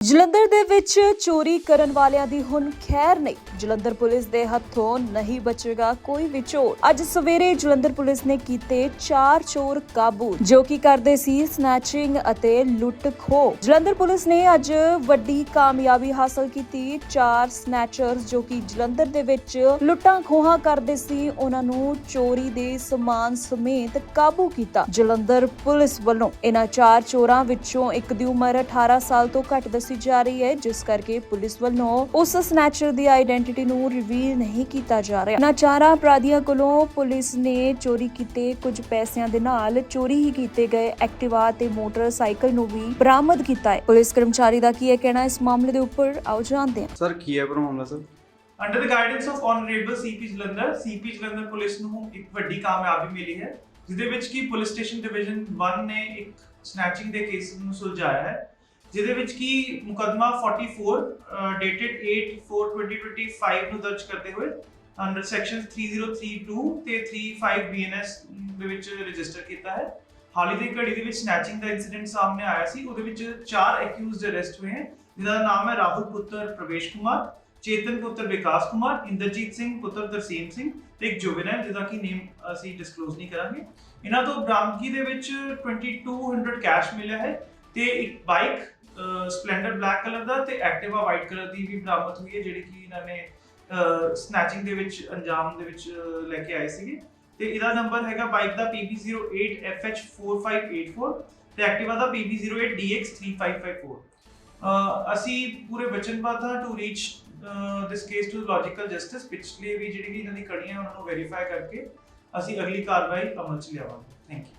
ਜਲੰਧਰ ਦੇ ਵਿੱਚ ਚੋਰੀ ਕਰਨ ਵਾਲਿਆਂ ਦੀ ਹੁਣ ਖੈਰ ਨਹੀਂ। ਜਲੰਧਰ ਪੁਲਿਸ ਦੇ ਹੱਥੋਂ ਨਹੀਂ ਬਚੇਗਾ ਕੋਈ ਵੀ ਚੋਰ। ਅੱਜ ਸਵੇਰੇ ਜਲੰਧਰ ਪੁਲਿਸ ਨੇ ਕੀਤੇ ਚਾਰ ਚੋਰ ਕਾਬੂ, ਜੋ ਕਿ ਕਰਦੇ ਸੀ ਸਨੈਚਿੰਗ ਅਤੇ ਲੁੱਟ ਖੋਹ। ਜਲੰਧਰ ਪੁਲਿਸ ਨੇ ਅੱਜ ਵੱਡੀ ਕਾਮਯਾਬੀ ਹਾਸਲ ਕੀਤੀ। ਚਾਰ ਸਨੈਚਰਸ ਜੋ ਕਿ ਜਲੰਧਰ ਦੇ ਵਿੱਚ ਲੁੱਟਾਂ ਖੋਹਾਂ ਕਰਦੇ ਸੀ, ਉਹਨਾਂ ਨੂੰ ਚੋਰੀ ਦੇ ਸਮਾਨ ਸਮੇਤ ਕਾਬੂ ਕੀਤਾ। ਜਲੰਧਰ ਪੁਲਿਸ ਵੱਲੋਂ ਇਹਨਾਂ ਚਾਰ ਚੋਰਾਂ ਵਿੱਚੋਂ ਇੱਕ ਦੀ ਉਮਰ 18 ਸਾਲ ਤੋਂ ਘੱਟ ਦੱਸੀ ਜਾ ਰਹੀ ਹੈ ਜਿਸ ਕਰਕੇ ਪੁਲਿਸ ਵੱਲੋਂ ਉਸ ਸਨੈਚਰ ਦੀ ਆਈਡੈਂਟੀਟੀ ਨੂੰ ਰਿਵੀਲ ਨਹੀਂ ਕੀਤਾ ਜਾ ਰਿਹਾ। ਇਹਨਾਂ ਚਾਰਾਂ ਅਪਰਾਧੀਆਂ ਕੋਲੋਂ ਪੁਲਿਸ ਨੇ ਚੋਰੀ ਕੀਤੇ ਕੁਝ ਪੈਸਿਆਂ ਦੇ ਨਾਲ ਚੋਰੀ ਹੀ ਕੀਤੇ ਗਏ ਐਕਟਿਵਾ ਤੇ ਮੋਟਰਸਾਈਕਲ ਨੂੰ ਵੀ ਬਰਾਮਦ ਕੀਤਾ ਹੈ। ਪੁਲਿਸ ਕਰਮਚਾਰੀ ਦਾ ਕੀ ਹੈ ਕਹਿਣਾ ਇਸ ਮਾਮਲੇ ਦੇ ਉੱਪਰ ਆਓ ਜਾਣਦੇ ਹਾਂ। ਸਰ ਕੀ ਹੈ ਪਰ ਮਾਮਲਾ sir? Under the guidance of honourable CP Jalandhar CP Jalandhar police ਨੂੰ ਇੱਕ ਵੱਡੀ ਕਾਮਯਾਬੀ ਮਿਲੀ ਹੈ ਜਿਹਦੇ ਵਿੱਚ ਕੀ ਪੁਲਿਸ ਸਟੇਸ਼ਨ ਡਿਵੀਜ਼ਨ 1 ਨੇ ਇੱਕ ਸਨੈਚਿੰਗ ਦੇ ਕੇਸ ਨੂੰ ਸੁਲਝਾਇਆ ਹੈ। ਜਿਹਦੇ ਵਿੱਚ ਕੀ ਮੁਕਦਮਾ 44 ਡੇਟਡ 8/4/2025 ਨੂੰ ਦਰਜ ਕਰਦੇ ਹੋਏ ਅੰਡਰ ਸੈਕਸ਼ਨ 3032 ਤੇ 35 ਬੀਐਨਐਸ ਦੇ ਵਿੱਚ ਰਜਿਸਟਰ ਕੀਤਾ ਹੈ ਹਾਲ ਹੀ ਦੀ ਘੜੀ ਦੇ ਵਿੱਚ ਸਨੈਚਿੰਗ ਦਾ ਇਨਸੀਡੈਂਟ ਸਾਹਮਣੇ ਆਇਆ ਸੀ ਉਹਦੇ ਵਿੱਚ ਚਾਰ ਐਕਿਊਜ਼ਡ ਅਰੈਸਟ ਹੋਏ ਹਨ ਜਿਨ੍ਹਾਂ ਦਾ ਨਾਮ ਹੈ ਰਾਹੁਲ ਪੁੱਤਰ ਪ੍ਰਵੇਸ਼ ਕੁਮਾਰ ਚੇਤਨ ਪੁੱਤਰ ਵਿਕਾਸ ਕੁਮਾਰ ਇੰਦਰਜੀਤ ਸਿੰਘ ਪੁੱਤਰ ਤਰਸੀਮ ਸਿੰਘ ਤੇ ਇੱਕ ਜੁਵੈਨਲ ਜਿਹਦਾ ਕਿ ਨੇਮ ਅਸੀਂ ਡਿਸਕਲੋਜ਼ ਨਹੀਂ ਕਰਾਂਗੇ ਇਹਨਾਂ ਤੋਂ ਬਰਾਮਦਗੀ ਦੇ ਵਿੱਚ 2200 ਕੈਸ਼ ਮਿਲਿਆ ਹੈ ਤੇ ਇੱਕ ਬਾਈਕ ਸਪਲੈਂਡਰ ਬਲੈਕ ਕਲਰ ਦਾ ਤੇ ਐਕਟਿਵਾ ਵਾਈਟ ਕਲਰ ਦੀ ਵੀ ਬਰਾਮਦ ਹੋਈ ਹੈ, ਜਿਹੜੀ ਕਿ ਇਹਨਾਂ ਨੇ ਸਨੈਚਿੰਗ ਦੇ ਵਿੱਚ, ਅੰਜਾਮ ਦੇ ਵਿੱਚ ਲੈ ਕੇ ਆਏ ਸੀਗੇ। ਤੇ ਇਹਦਾ ਨੰਬਰ ਹੈਗਾ ਬਾਈਕ ਦਾ PB08FH4584 ਤੇ ਐਕਟਿਵਾ ਦਾ PB08DX3554 ਅਸੀਂ ਪੂਰੇ ਵਚਨਬੱਧ ਹਾਂ to reach this case to logical justice ਪਿਛਲੇ ਵੀ ਜਿਹੜੀ ਵੀ ਇਹਨਾਂ ਦੀ ਕੜੀਆਂ, ਉਹਨਾਂ ਨੂੰ ਵੈਰੀਫਾਈ ਕਰਕੇ ਅਸੀਂ ਅਗਲੀ ਕਾਰਵਾਈ ਅਮਲ ਚ ਲਿਆਵਾਂਗੇ। Thank you